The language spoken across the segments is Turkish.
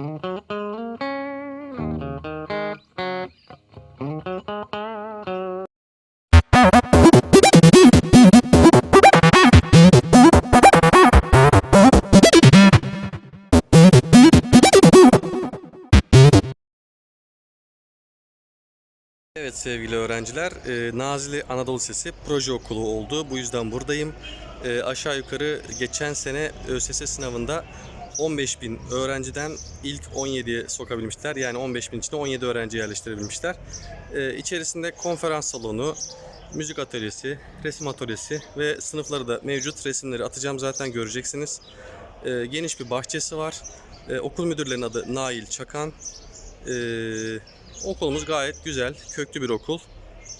Evet sevgili öğrenciler, e, Nazilli Anadolu Sesi proje okulu oldu. Bu yüzden buradayım. E, aşağı yukarı geçen sene ÖSS sınavında 15 bin öğrenciden ilk 17'ye sokabilmişler. Yani 15 bin içinde 17 öğrenci yerleştirebilmişler. E, içerisinde konferans salonu, müzik atölyesi, resim atölyesi ve sınıfları da mevcut. Resimleri atacağım zaten göreceksiniz. E, geniş bir bahçesi var. E, okul müdürlerinin adı Nail Çakan. E, Okulumuz gayet güzel, köklü bir okul.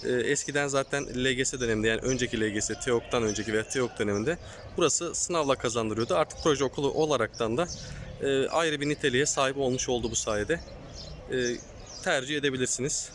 Ee, eskiden zaten LGS döneminde yani önceki LGS, TEOK'tan önceki ve TEOK döneminde burası sınavla kazandırıyordu. Artık proje okulu olaraktan da e, ayrı bir niteliğe sahip olmuş oldu bu sayede. E, tercih edebilirsiniz.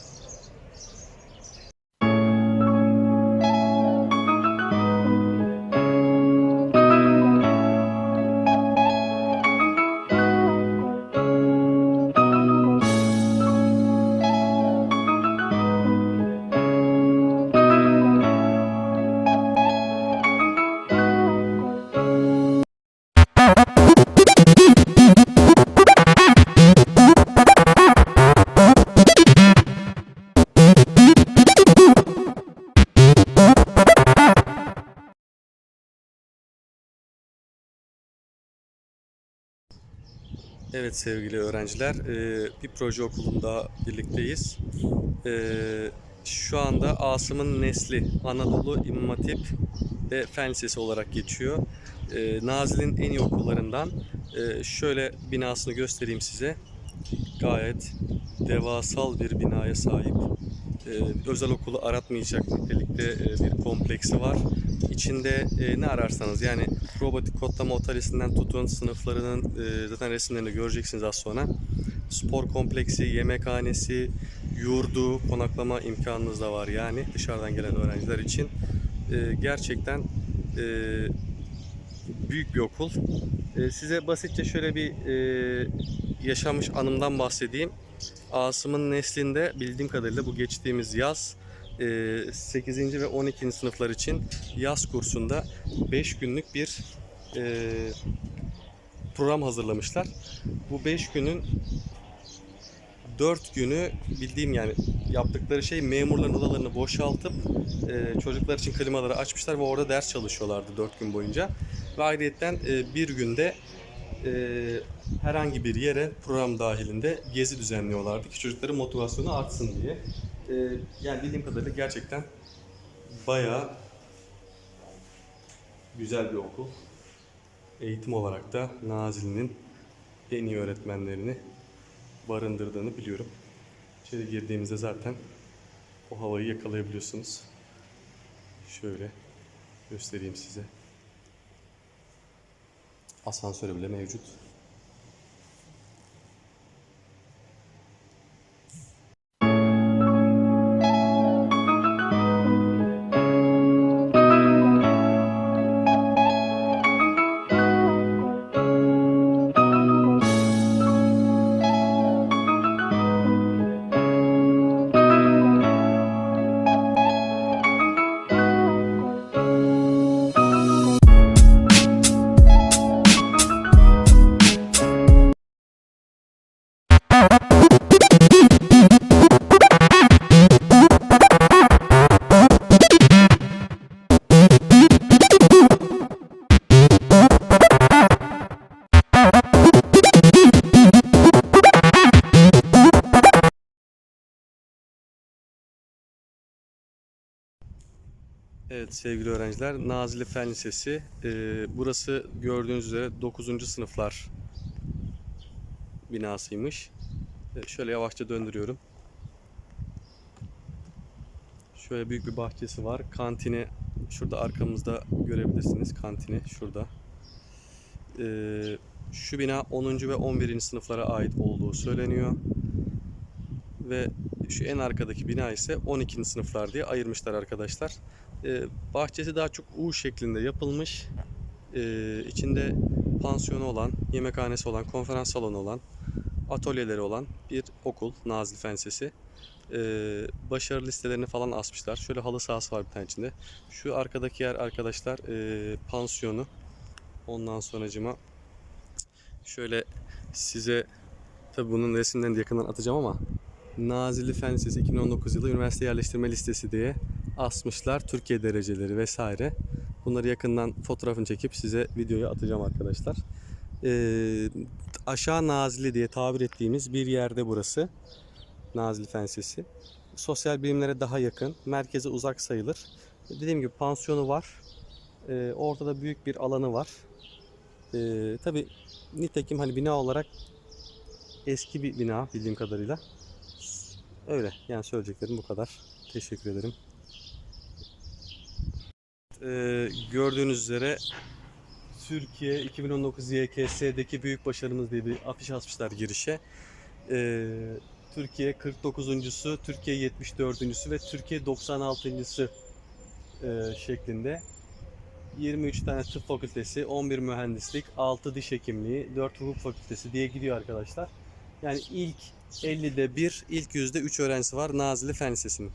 Evet sevgili öğrenciler, e, bir proje okulunda birlikteyiz. E, Şu anda Asım'ın Nesli Anadolu İmam Hatip ve Fen Lisesi olarak geçiyor. E, Nazilli'nin en iyi okullarından. Şöyle binasını göstereyim size. Gayet devasal bir binaya sahip. E, Özel okulu aratmayacak nitelikte e, bir kompleksi var. İçinde e, ne ararsanız yani robotik kodlama atölyesinden tutun sınıflarının zaten resimlerini göreceksiniz az sonra. Spor kompleksi, yemekhanesi, yurdu, konaklama imkanınız da var yani dışarıdan gelen öğrenciler için. Gerçekten büyük bir okul. Size basitçe şöyle bir yaşanmış anımdan bahsedeyim. Asım'ın neslinde bildiğim kadarıyla bu geçtiğimiz yaz e, 8. ve 12. sınıflar için yaz kursunda 5 günlük bir e, program hazırlamışlar. Bu 5 günün 4 günü bildiğim yani yaptıkları şey memurların odalarını boşaltıp e, çocuklar için klimaları açmışlar ve orada ders çalışıyorlardı 4 gün boyunca. Ve ayrıyetten e, bir günde e, herhangi bir yere program dahilinde gezi düzenliyorlardı ki çocukların motivasyonu artsın diye. E, yani bildiğim kadarıyla gerçekten bayağı güzel bir okul. Eğitim olarak da Nazilli'nin en iyi öğretmenlerini barındırdığını biliyorum. İçeri girdiğimizde zaten o havayı yakalayabiliyorsunuz. Şöyle göstereyim size. Asansörü bile mevcut. Evet sevgili öğrenciler, Nazilli Fen Lisesi. Ee, burası gördüğünüz üzere 9. sınıflar binasıymış. Ee, şöyle yavaşça döndürüyorum. Şöyle büyük bir bahçesi var. Kantini şurada arkamızda görebilirsiniz. Kantini şurada. Ee, şu bina 10. ve 11. sınıflara ait olduğu söyleniyor. Ve şu en arkadaki bina ise 12. sınıflar diye ayırmışlar arkadaşlar. Ee, bahçesi daha çok U şeklinde yapılmış. Ee, içinde pansiyonu olan, yemekhanesi olan, konferans salonu olan, atölyeleri olan bir okul Nazilli Fen. Ee, başarı listelerini falan asmışlar. Şöyle halı sahası var bir tane içinde. Şu arkadaki yer arkadaşlar pansiyonu. Ondan sonracıma şöyle size tabi bunun resimlerini de yakından atacağım ama Nazilli Fen Lisesi 2019 yılı üniversite yerleştirme listesi diye asmışlar. Türkiye dereceleri vesaire. Bunları yakından fotoğrafını çekip size videoya atacağım arkadaşlar. Ee, aşağı Nazilli diye tabir ettiğimiz bir yerde burası. Nazilli Fen Lisesi. Sosyal bilimlere daha yakın. Merkeze uzak sayılır. Dediğim gibi pansiyonu var. Ee, ortada büyük bir alanı var. Ee, tabii nitekim hani bina olarak eski bir bina bildiğim kadarıyla. Öyle yani söyleyeceklerim bu kadar. Teşekkür ederim. Ee, gördüğünüz üzere Türkiye 2019 YKS'deki büyük başarımız diye bir afiş asmışlar girişe. Ee, Türkiye 49.sü, Türkiye 74.sü ve Türkiye 96.sı e, şeklinde 23 tane tıp fakültesi, 11 mühendislik, 6 diş hekimliği, 4 hukuk fakültesi diye gidiyor arkadaşlar. Yani ilk 50'de 1, ilk yüzde 3 öğrencisi var Nazilli Fen Lisesi'nin.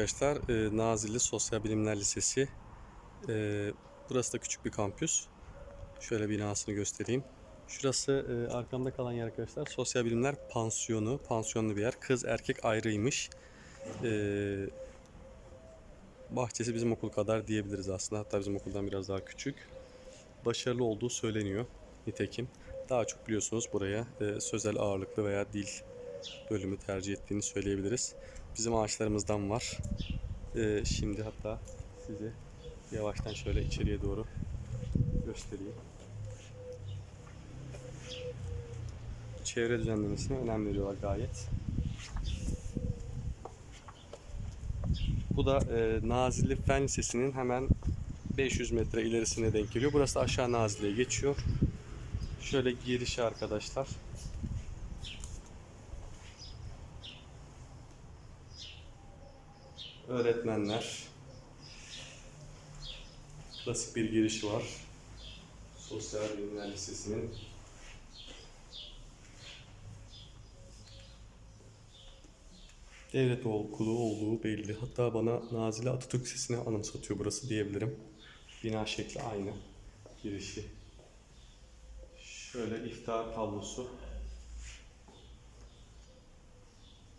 Arkadaşlar, e, Nazilli Sosyal Bilimler Lisesi. E, burası da küçük bir kampüs. Şöyle binasını göstereyim. Şurası e, arkamda kalan yer arkadaşlar. Sosyal Bilimler Pansiyonu. Pansiyonlu bir yer. Kız erkek ayrıymış. E, bahçesi bizim okul kadar diyebiliriz aslında. Hatta bizim okuldan biraz daha küçük. Başarılı olduğu söyleniyor. Nitekim. Daha çok biliyorsunuz buraya e, sözel ağırlıklı veya dil bölümü tercih ettiğini söyleyebiliriz. Bizim ağaçlarımızdan var. Ee, şimdi hatta size yavaştan şöyle içeriye doğru göstereyim. Çevre düzenlemesine önem veriyorlar gayet. Bu da e, Nazilli Fen Lisesi'nin hemen 500 metre ilerisine denk geliyor. Burası aşağı Nazilli'ye geçiyor. Şöyle girişi arkadaşlar. Öğretmenler. Klasik bir girişi var. Sosyal Bilimler Lisesi'nin. Devlet okulu olduğu belli. Hatta bana Nazilli Atatürk Lisesi'ni anımsatıyor burası diyebilirim. Bina şekli aynı. Girişi. Şöyle iftar tablosu.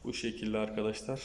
Bu şekilde arkadaşlar.